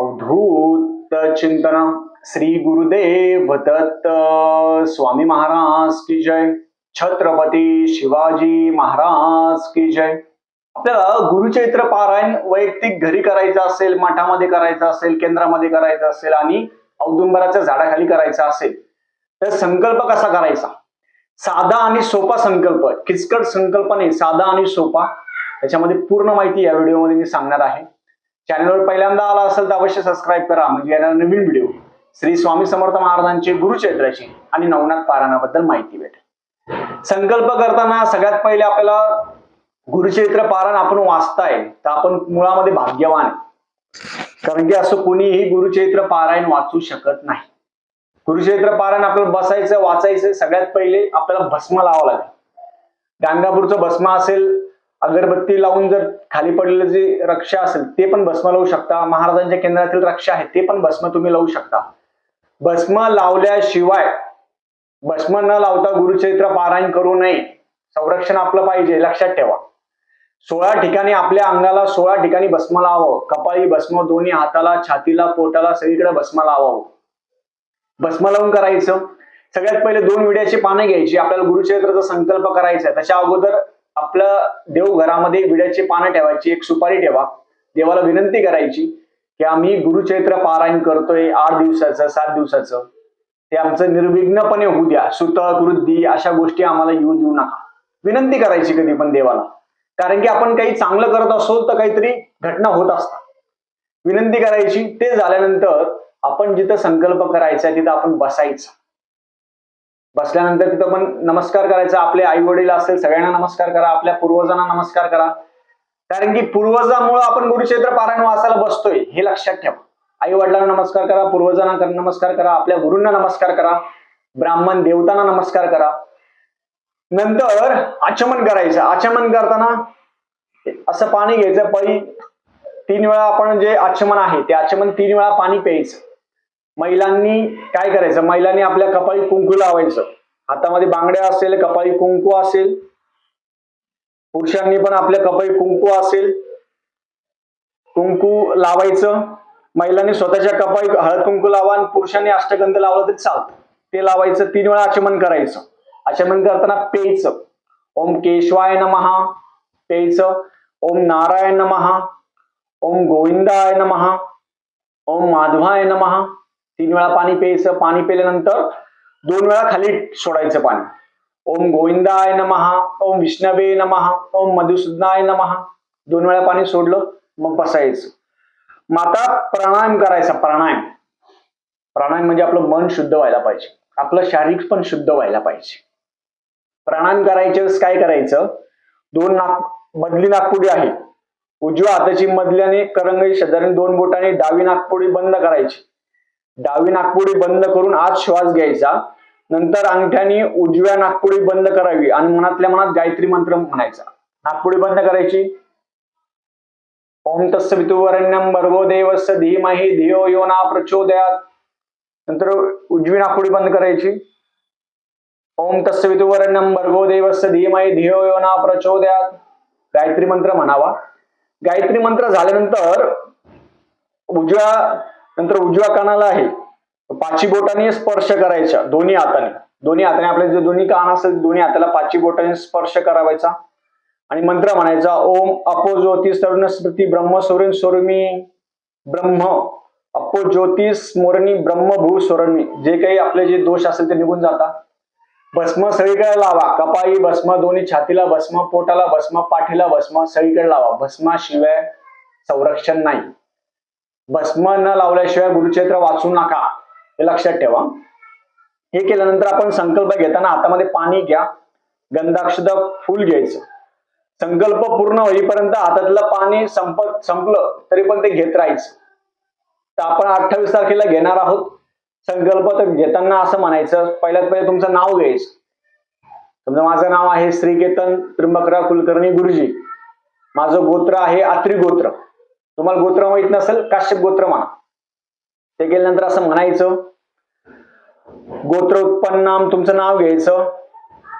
अवधूत चिंतन श्री गुरुदेव दत्त स्वामी महाराज की जय। छत्रपती शिवाजी महाराज की जय। आपल्याला गुरुचैत्र पारायण वैयक्तिक घरी करायचं असेल मठामध्ये करायचं असेल केंद्रामध्ये करायचं असेल आणि औदुंबराच्या झाडाखाली करायचं असेल तर संकल्प कसा करायचा? साधा आणि सोपा संकल्प किचकट संकल्प नाही साधा आणि सोपा. त्याच्यामध्ये पूर्ण माहिती या व्हिडिओमध्ये मी सांगणार आहे. चॅनलवर पहिल्यांदा आला असेल तर अवश्य सबस्क्राईब करा. म्हणजे येणार नवीन व्हिडिओ श्री स्वामी समर्थ महाराजांचे गुरुचरित्राची आणि नवनाथ पारायणाबद्दल माहिती भेटेल. संकल्प करताना सगळ्यात पहिले आपल्याला गुरुचैत्र पारायण आपण वाचताय तर आपण मुळामध्ये भाग्यवान कारण की असं कोणीही गुरुचैत्र पारायण वाचू शकत नाही. गुरुचरित्र पारायण आपल्याला बसायचं वाचायचं सगळ्यात पहिले आपल्याला भस्म लावावं लागेल. गाणगापूरचं भस्म असेल अगरबत्ती लावून जर खाली पडलेलं जे रक्षा असेल ते पण भस्म लावू शकता. महाराजांच्या केंद्रातील रक्षा आहे ते पण भस्म तुम्ही लावू शकता. भस्म लावल्याशिवाय भस्म न लावता गुरुचरित्र पारायण करू नये. संरक्षण आपलं पाहिजे लक्षात ठेवा. सोळा ठिकाणी आपल्या अंगाला सोळा ठिकाणी भस्म लावावं. कपाळी भस्म दोन्ही हाताला छातीला पोटाला सगळीकडे भस्म लावावं. भस्म लावून करायचं. सगळ्यात पहिले दोन विड्याची पानं घ्यायची. आपल्याला गुरुचरित्राचा संकल्प करायचा आहे. त्याच्या अगोदर आपलं देवघरामध्ये विड्याची पानं ठेवायची एक सुपारी ठेवा. देवाला विनंती करायची की आम्ही गुरुचैत्र पारायण करतोय आठ दिवसाचं सात दिवसाचं. ते आमचं निर्विघ्नपणे होऊ द्या. सुत वृद्धी अशा गोष्टी आम्हाला येऊ देऊ नका. विनंती करायची कधी पण देवाला. कारण की आपण काही चांगलं करत असो तर काहीतरी घटना होत असतात. विनंती करायची. ते झाल्यानंतर आपण जिथं संकल्प करायचा तिथं आपण बसायचं. बसल्यानंतर तिथं पण नमस्कार करायचा. आपले आई वडील असेल सगळ्यांना नमस्कार करा. आपल्या पूर्वजांना नमस्कार करा. कारण की पूर्वजामुळे आपण गुरुक्षेत्र पारायण वाचायला बसतोय हे लक्षात ठेवा. आई वडिलांना नमस्कार करा पूर्वजांना नमस्कार करा आपल्या गुरूंना नमस्कार करा ब्राह्मण देवतांना नमस्कार करा. नंतर आचमन करायचं. आचमन करताना असं पाणी घ्यायचं. पै तीन वेळा आपण जे आचमन आहे ते आचमन तीन वेळा पाणी प्यायचं. महिलांनी काय करायचं? महिलांनी आपल्या कपाळी कुंकू लावायचं. हातामध्ये बांगड्या असेल कपाळी कुंकू असेल. पुरुषांनी पण आपल्या कपाळी कुंकू असेल. कुंकू लावायचं. महिलांनी स्वतःच्या कपाळी हळद कुंकू लावा आणि पुरुषांनी अष्टगंध लावलं तरी चालतं. ते लावायचं तीन वेळा आचमन करायचं. आचमन करताना पेयचं. ओम केशवाय नमहा पेयचं. ओम नारायण नमहा ओम गोविंदाय नमहा ओम माधवाय नमहा तीन वेळा पाणी प्यायचं पाणी प्यायल्यानंतर दोन वेळा खाली सोडायचं पाणी. ओम गोविंदाय नमहा ओम विष्णवे नमहा ओम मधुसूदनाय नमहा दोन वेळा पाणी सोडलं मग बसायचं. मग आता प्राणायाम करायचा प्राणायाम. प्राणायाम म्हणजे आपलं मन शुद्ध व्हायला पाहिजे. आपलं शारीरिक पण शुद्ध व्हायला पाहिजे. प्राणायाम करायच्या काय करायचं? दोन नाक मधली नागपुडी आहे. उजव्या हाताची मधल्याने करंगळी शेजारी दोन बोटाने डावी नागपुडी बंद करायची. डावी नागपुडी बंद करून आत श्वास घ्यायचा. नंतर अंगठ्याने उजव्या नागपुडी बंद करावी आणि मनातल्या मनात गायत्री मंत्र म्हणायचा. नागपुडी बंद करायची. ओम तस्य वितुवरण्यम भर्गो देवस्य धीमहि धियो यो ना प्रचोदयात. नंतर उजवी नागपुडी बंद करायची. ओम तस्य वितुवरण्यम भर्गो देवस्य धीमहि धियो यो ना प्रचोदयात. गायत्री मंत्र म्हणावा. गायत्री मंत्र झाल्यानंतर उजव्या नंतर उजव्या कानाला आहे. पाची बोटाने स्पर्श करायचा दोन्ही हाताने. दोन्ही हाताने आपले जे दोन्ही कान असेल दोन्ही हाताला पाची बोटाने स्पर्श करावायचा. आणि मंत्र म्हणायचा ओम अपो ज्योतिष तरुण स्मृती ब्रह्म सोरण सोरमी ब्रह्म. अपो ज्योतिष स्मरणी ब्रह्म भू जे काही आपले जे दोष असेल ते निघून जातात. भस्म सगळीकडे लावा कपाई भस्म दोन्ही छातीला भस्म पोटाला भस्म पाठीला भस्म सगळीकडे लावा. भस्माशिवाय संरक्षण नाही. भस्म न लावल्याशिवाय गुरुक्षेत्र वाचू नका. हे लक्षात ठेवा. हे केल्यानंतर आपण संकल्प घेताना हातामध्ये पाणी घ्या. गंधाक्षद फुल घ्यायचं. संकल्प पूर्ण होईपर्यंत हातातलं पाणी संपत संपलं तरी पण ते घेत राहायचं. तर आपण अठ्ठावीस तारखेला घेणार आहोत. संकल्प तर घेताना असं म्हणायचं पहिल्यात पहिले तुमचं नाव घ्यायचं. समजा माझं नाव आहे श्रीकेतन त्र्यंबकराव कुलकर्णी गुरुजी. माझं गोत्र आहे आत्री गोत्र तुम्हाला गोत्र माहीत नसेल काश्यप गोत्र म्हणा. ते केल्यानंतर असं म्हणायचं गोत्र उत्पन्नाम तुमचं नाव घ्यायचं.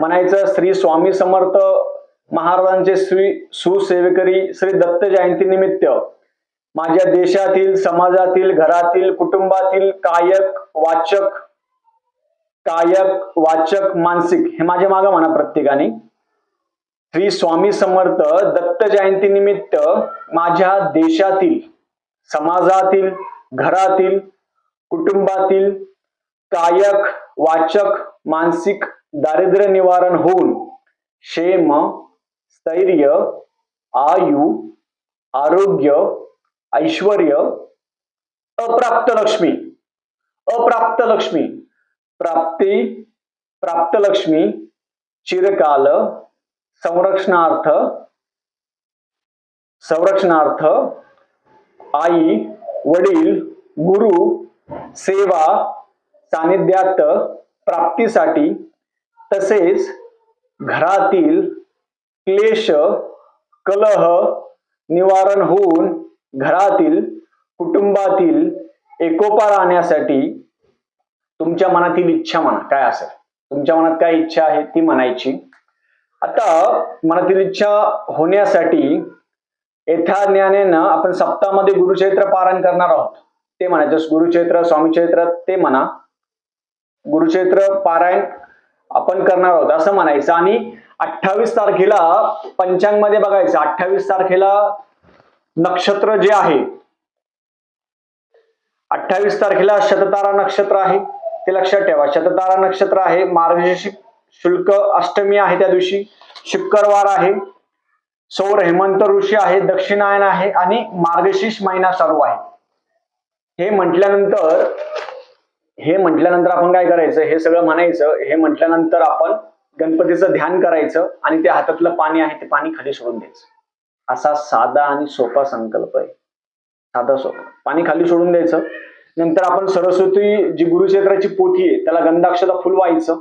म्हणायचं श्री स्वामी समर्थ महाराजांचे श्री सुसेवेकरी श्री दत्त जयंती निमित्त माझ्या देशातील समाजातील घरातील कुटुंबातील कायक वाचक कायक वाचक मानसिक हे माझ्या मागं म्हणा प्रत्येकाने. श्री स्वामी समर्थ दत्त जयंती निमित्त माझ्या देशातील समाजातील घरातील कुटुंबातील कायक वाचक मानसिक दारिद्र्य निवारण होऊन क्षेम स्थैर्य आयु आरोग्य ऐश्वर अप्राप्त लक्ष्मी अप्राप्त लक्ष्मी प्राप्ती प्राप्त लक्ष्मी चिरकाल संरक्षणार्थ संरक्षणार्थ आई वडील गुरु सेवा सानिध्यात प्राप्तीसाठी तसेच घरातील क्लेश कलह निवारण होऊन घरातील कुटुंबातील एकोपा राहण्यासाठी तुमच्या मनातील इच्छा म्हणा काय असेल. तुमच्या मनात काय इच्छा आहे ती म्हणायची. आता मनातील इच्छा होण्यासाठी यथा ज्ञानेनं आपण सप्तामध्ये गुरुचैत्र पारायण करणार आहोत. ते म्हणायचं गुरुचैत्र स्वामीचैत्र ते म्हणा. गुरुचैत्र पारायण आपण करणार आहोत. असं म्हणायचं. आणि अठ्ठावीस तारखेला पंचांगमध्ये बघायचं. अठ्ठावीस तारखेला नक्षत्र जे आहे अठ्ठावीस तारखेला शततारा नक्षत्र आहे. ते लक्षात ठेवा. शततारा नक्षत्र आहे मार्गशीर्ष शुल्क अष्टमी आहे त्या दिवशी शुक्रवार आहे सौर हेमंत ऋषी आहे दक्षिणायन आहे आणि मार्गशीर्ष महिना चालू आहे. हे म्हटल्यानंतर हे म्हटल्यानंतर आपण काय करायचं? हे सगळं म्हणायचं हे म्हटल्यानंतर आपण गणपतीचं ध्यान करायचं आणि ते हातातलं पाणी आहे ते पाणी खाली सोडून द्यायचं. असा साधा आणि सोपा संकल्प आहे. साधा सोपा. पाणी खाली सोडून द्यायचं. नंतर आपण सरस्वती जी गुरुक्षेत्राची पोथी आहे त्याला गंधाक्षता फुलवायचं.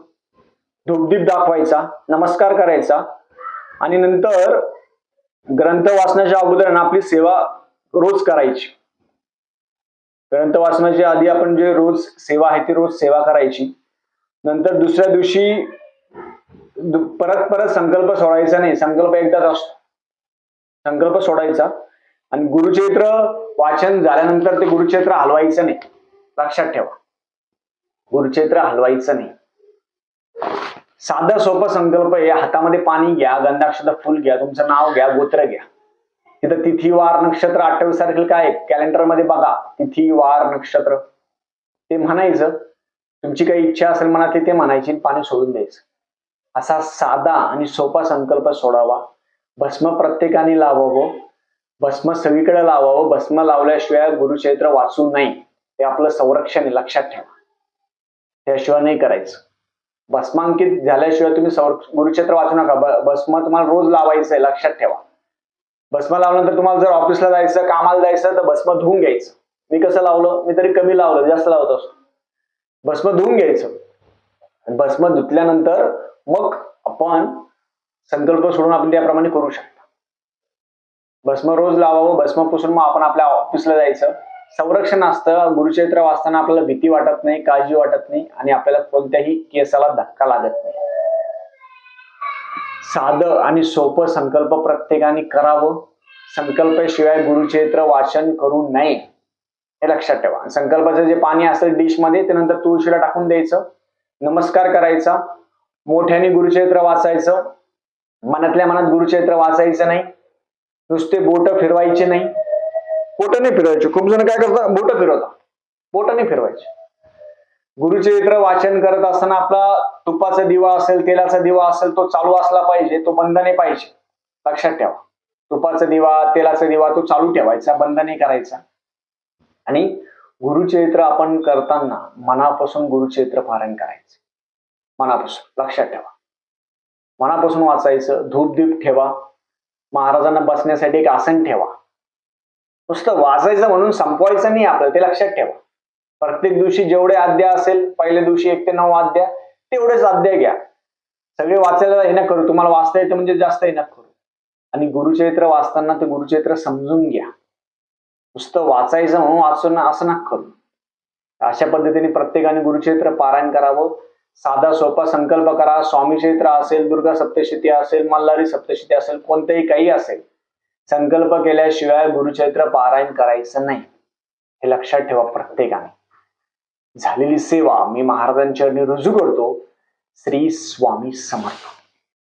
धूपदीप दाखवायचा नमस्कार करायचा. आणि नंतर ग्रंथ वाचण्याच्या अगोदर आपली सेवा रोज करायची. ग्रंथ वाचनाच्या आधी आपण जे रोज सेवा आहे ती रोज सेवा करायची. नंतर दुसऱ्या दिवशी परत परत संकल्प सोडायचा नाही. संकल्प एकदाच असतो. संकल्प सोडायचा. आणि गुरुचैत्र वाचन झाल्यानंतर ते गुरुचैत्र हलवायचं नाही. लक्षात ठेवा. गुरुचैत्र हलवायचं नाही. साधा सोपा संकल्प आहे हातामध्ये पाणी घ्या गंधाक्षता फुल घ्या तुमचं नाव घ्या गोत्र घ्या. तिथं तिथी वार नक्षत्र अठ्ठावीस तारखेला काय कॅलेंडरमध्ये बघा तिथी वार नक्षत्र. ते म्हणायचं तुमची काही इच्छा असेल मनात ते म्हणायची आणि पाणी सोडून द्यायचं. असा साधा आणि सोपा संकल्प सोडावा. भस्म प्रत्येकाने लावावं. भस्म सगळीकडे लावावं. भस्म लावल्याशिवाय गुरुचरित्र वाचू नये ते आपलं संरक्षण आहे लक्षात ठेवा. त्याशिवाय नाही करायचं. भस्मांकित झाल्याशिवाय तुम्ही संर- वाचू नका. भस्म तुम्हाला रोज लावायचं आहे लक्षात ठेवा. भस्म लावल्यानंतर तुम्हाला जर ऑफिसला जायचं कामाला जायचं तर भस्म धुवून घ्यायचं. मी कसं लावलं? मी तरी कमी लावलं जास्त लावत असतो. भस्म धुवून घ्यायचं. भस्म धुतल्यानंतर मग आपण संकल्प सोडून आपण त्याप्रमाणे करू शकतो. भस्म रोज लावावं भस्म पुसून मग आपण आपल्या ऑफिसला जायचं. संरक्षण असतं गुरुचरित्र वाचताना आपल्याला भीती वाटत नाही काळजी वाटत नाही आणि आपल्याला कोणत्याही केसाला धक्का लागत नाही. साधं आणि सोपं संकल्प प्रत्येकाने करावं. संकल्पाशिवाय गुरुचरित्र वाचन करू नये हे लक्षात ठेवा. संकल्पाचं जे पाणी असेल डिशमध्ये ते नंतर तुळशीला टाकून द्यायचं. नमस्कार करायचा. मोठ्याने गुरुचरित्र वाचायचं. मनातल्या मनात गुरुचरित्र वाचायचं नाही. नुसते बोट फिरवायचे नाही. बोट नाही फिरवायचे. खूप जण काय करतात? बोट फिरवतात. बोट नाही फिरवायचे. गुरुचरित्र वाचन करत असताना आपला तुपाचा दिवा असेल तेलाचा दिवा असेल तो चालू असला पाहिजे तो बंद नाही पाहिजे. लक्षात ठेवा. तुपाचा दिवा तेलाचा दिवा तो चालू ठेवायचा बंद नाही करायचा. आणि गुरुचरित्र आपण करताना मनापासून गुरुचरित्र पारण करायचं. मनापासून. लक्षात ठेवा. मनापासून वाचायचं. धूपदीप ठेवा. महाराजांना बसण्यासाठी एक आसन ठेवा. नुसतं वाचायचं म्हणून संपवायचं नाही आपल्याला ते लक्षात ठेवा. प्रत्येक दिवशी जेवढे अध्याय असेल पहिल्या दिवशी एक ते नऊ अध्याय तेवढेच अध्याय घ्या. सगळे वाचायला हे ना करू तुम्हाला वाचता येतं म्हणजे जास्त हे ना करू. आणि गुरुचरित्र वाचताना ते गुरुचरित्र समजून घ्या. नुसतं वाचायचं म्हणून वाचून असं ना करू. अशा पद्धतीने प्रत्येकाने गुरुचरित्र पारायण करावं. साधा सोपा संकल्प करा. स्वामी चरित्र असेल दुर्गा सप्तशती असेल मल्हारी सप्तशती असेल कोणतंही काही असेल संकल्प केल्याशिवाय गुरुचरित्र पारायण करायचं नाही. हे लक्षात ठेवा प्रत्येकाने. झालेली सेवा मी महाराजांच्या रुजू करतो. श्री स्वामी समर्थ.